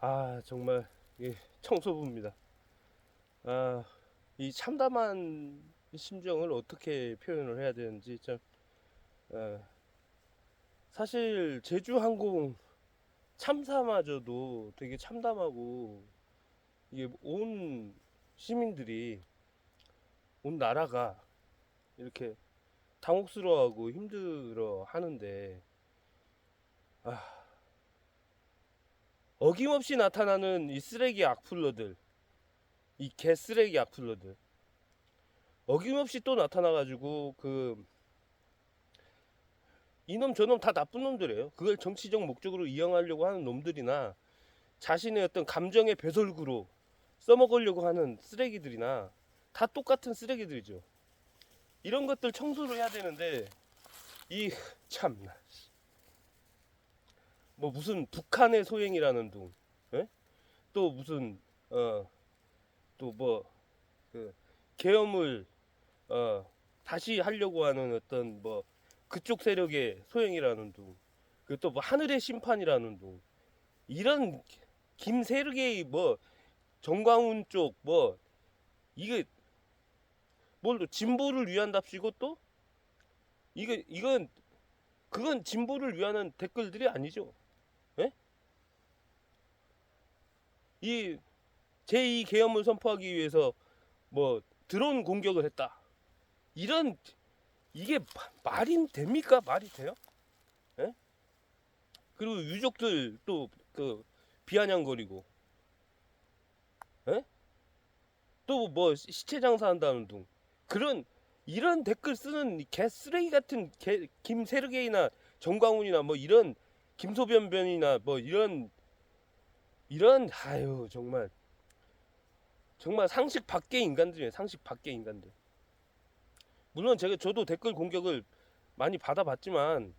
아 정말 예, 청소부입니다. 아, 이 참담한 심정을 어떻게 표현을 해야 되는지 참 어, 사실 제주항공 참사마저도 되게 참담하고 이게 온 시민들이 온 나라가 이렇게 당혹스러워하고 힘들어 하는데 아, 어김없이 나타나는 이 쓰레기 악플러들, 이 개쓰레기 악플러들, 어김없이 또 나타나가지고 그 이놈 저놈 다 나쁜 놈들이에요. 그걸 정치적 목적으로 이용하려고 하는 놈들이나 자신의 어떤 감정의 배설구로 써먹으려고 하는 쓰레기들이나 다 똑같은 쓰레기들이죠. 이런 것들 청소를 해야 되는데 이 참나. 뭐 무슨 북한의 소행이라는 둥, 예? 또 무슨 어또뭐그 계엄을 어 다시 하려고 하는 어떤 뭐 그쪽 세력의 소행이라는 둥, 그또 뭐 하늘의 심판이라는 둥, 이런 김세르게이 뭐 정광훈 쪽 뭐 이게 뭘 또 진보를 위한답시고 또 이게 이건 그건 진보를 위하는 댓글들이 아니죠. 이 제2 계엄을 선포하기 위해서 뭐 드론 공격을 했다. 이런 이게 마- 말이 됩니까? 말이 돼요? 예? 그리고 유족들 또 그 비아냥거리고, 예? 또 뭐 시체 장사한다는 둥 그런 이런 댓글 쓰는 개 쓰레기 같은 개, 김세르게이나 정광훈이나 뭐 이런 김소변변이나 뭐 이런 이런 아유 정말. 정말 상식 밖의 인간들이에요 상식 밖의 인간들. 물론 제가 저도 댓글 공격을 많이 받아봤지만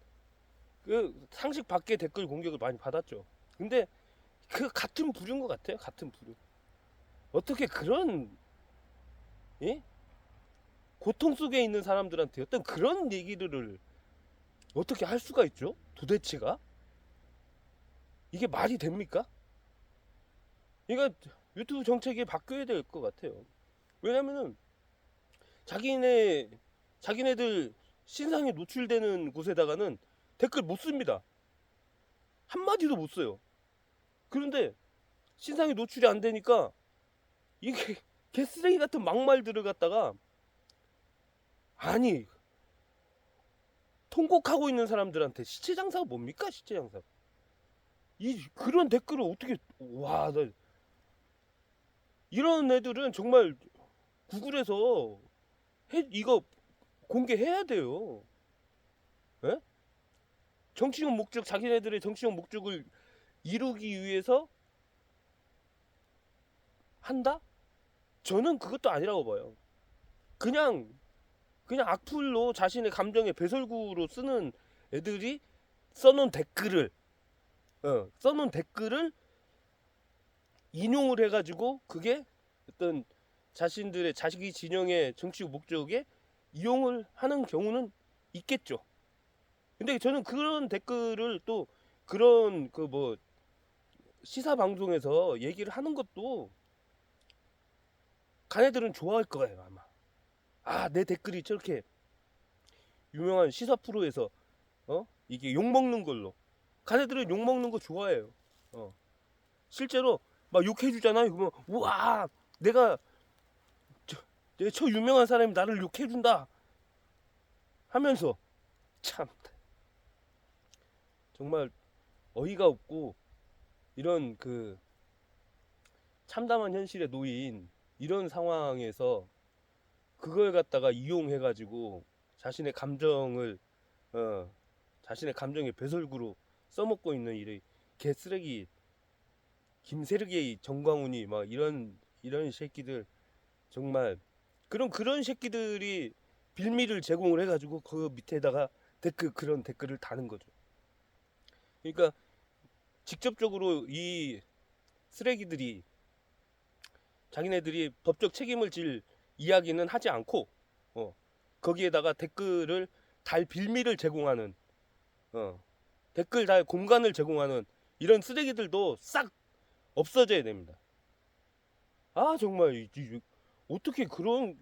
그 상식 밖의 댓글 공격을 많이 받았죠. 근데 그 같은 부류인 것 같아요 같은 부류. 어떻게 그런 예? 고통 속에 있는 사람들한테 어떤 그런 얘기를 어떻게 할 수가 있죠? 도대체가? 이게 말이 됩니까? 이거 유튜브 정책이 바뀌어야 될 것 같아요. 왜냐면은 자기네 자기네들 신상이 노출되는 곳에다가는 댓글 못 씁니다. 한 마디도 못 써요. 그런데 신상이 노출이 안 되니까 이게 개쓰레기 같은 막말들을 갖다가 아니 통곡하고 있는 사람들한테 시체 장사가 뭡니까 시체 장사? 이 그런 댓글을 어떻게 와 나 이런 애들은 정말 구글에서 해, 이거 공개해야 돼요. 예? 정치적 목적, 자기네들의 정치적 목적을 이루기 위해서 한다? 저는 그것도 아니라고 봐요. 그냥, 그냥 악플로 자신의 감정의 배설구로 쓰는 애들이 써놓은 댓글을, 어, 써놓은 댓글을 인용을 해가지고 그게 어떤 자신들의 자식이 진영의 정치적 목적에 이용을 하는 경우는 있겠죠. 근데 저는 그런 댓글을 또 그런 그 뭐 시사 방송에서 얘기를 하는 것도 가네들은 좋아할 거예요 아마. 아 내 댓글이 저렇게 유명한 시사 프로에서 어 이게 욕 먹는 걸로 가네들은 욕 먹는 거 좋아해요. 어 실제로 막 욕해주잖아요. 그러면 우와 내가 저, 내가 저 유명한 사람이 나를 욕해준다 하면서 참 정말 어이가 없고 이런 그 참담한 현실에 놓인 이런 상황에서 그걸 갖다가 이용해가지고 자신의 감정을 어 자신의 감정의 배설구로 써먹고 있는 이 개쓰레기 김세르게이 정광훈이 막 이런 이런 새끼들 정말 그런 그런 새끼들이 빌미를 제공을 해가지고 그 밑에다가 댓글 그런 댓글을 다는 거죠. 그러니까 직접적으로 이 쓰레기들이 자기네들이 법적 책임을 질 이야기는 하지 않고 어, 거기에다가 댓글을 달 빌미를 제공하는 어, 댓글 달 공간을 제공하는 이런 쓰레기들도 싹 없어져야 됩니다. 아 정말 어떻게 그런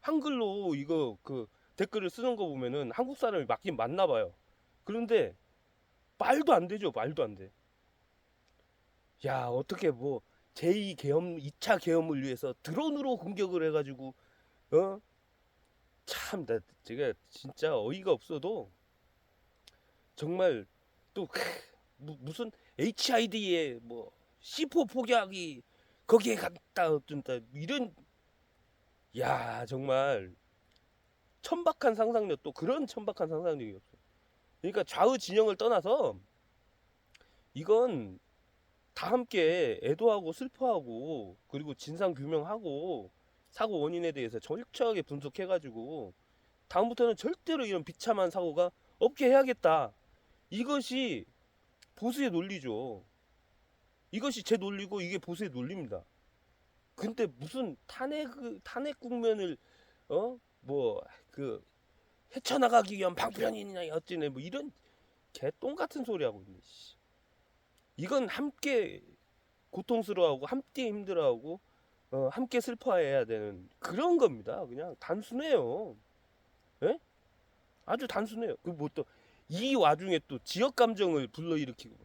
한글로 이거 그 댓글을 쓰는 거 보면은 한국 사람이 맞긴 맞나 봐요. 그런데 말도 안 되죠. 말도 안 돼. 야, 어떻게 뭐 제2 계엄 2차 계엄을 위해서 드론으로 공격을 해 가지고 어? 참, 나 제가 진짜 어이가 없어도 정말 또 무슨 HID에 뭐 C4 폭약이 거기에 갔다 어쩐다 이런 야 정말 천박한 상상력 또 그런 천박한 상상력이 없어. 그러니까 좌우 진영을 떠나서 이건 다 함께 애도하고 슬퍼하고 그리고 진상 규명하고 사고 원인에 대해서 철저하게 분석해가지고 다음부터는 절대로 이런 비참한 사고가 없게 해야겠다. 이것이 보수의 논리죠. 이것이 제 논리고 이게 보수의 논리입니다. 근데 무슨 탄핵 탄핵 국면을 어 뭐 그 헤쳐나가기 위한 방편이냐 어찌네 뭐 이런 개똥 같은 소리 하고 있네. 씨. 이건 함께 고통스러워하고 함께 힘들어하고 어, 함께 슬퍼해야 되는 그런 겁니다. 그냥 단순해요. 예? 아주 단순해요. 그뭐또 이 와중에 또 지역 감정을 불러일으키고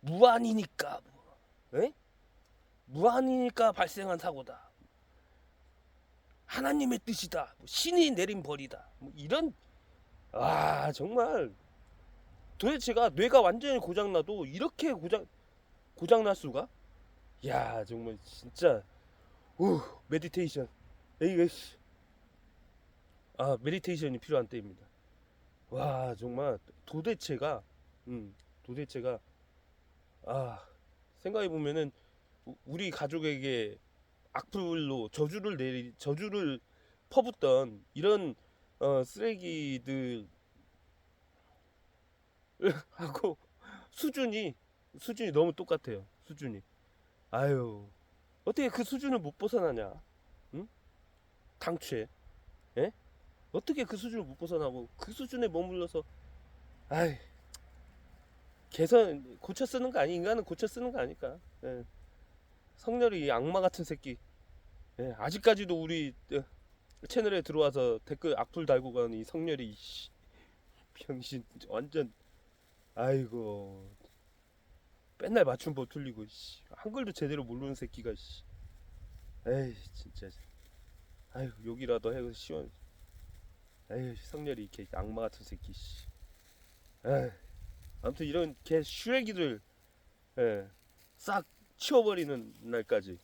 무한이니까 뭐, 예? 무한이니까 발생한 사고다. 하나님의 뜻이다. 뭐 신이 내린 벌이다. 뭐 이런 아 정말 도대체가 뇌가 완전히 고장 나도 이렇게 고장 고장 날 수가? 야 정말 진짜 우 메디테이션 씨. 아 메디테이션이 필요한 때입니다. 와 정말 도대체가 음 도대체가 아 생각해 보면은 우- 우리 가족에게 악플로 저주를 내리 저주를 퍼붓던 이런 어, 쓰레기들 하고 수준이 수준이 너무 똑같아요. 수준이. 아유 어떻게 그 수준을 못 벗어나냐? 응? 당최. 예? 어떻게 그 수준을 못 벗어나고 그 수준에 머물러서 아이 개선 고쳐 쓰는 거 아니 인간은 고쳐 쓰는 거 아니까. 예. 성렬이 이 악마 같은 새끼. 예, 아직까지도 우리 어, 채널에 들어와서 댓글 악플 달고 가는 이 성렬이 씨, 병신 완전 아이고 맨날 맞춤법 틀리고 씨, 한글도 제대로 모르는 새끼가 씨. 에이 진짜 아유 욕이라도 해서 시원 에이 성렬이 이렇게 악마 같은 새끼 씨. 아무튼 이런 개 슈레기들 예, 싹 치워버리는 날까지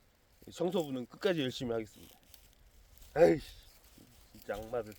청소부는 끝까지 열심히 하겠습니다. 에이 진짜 악마들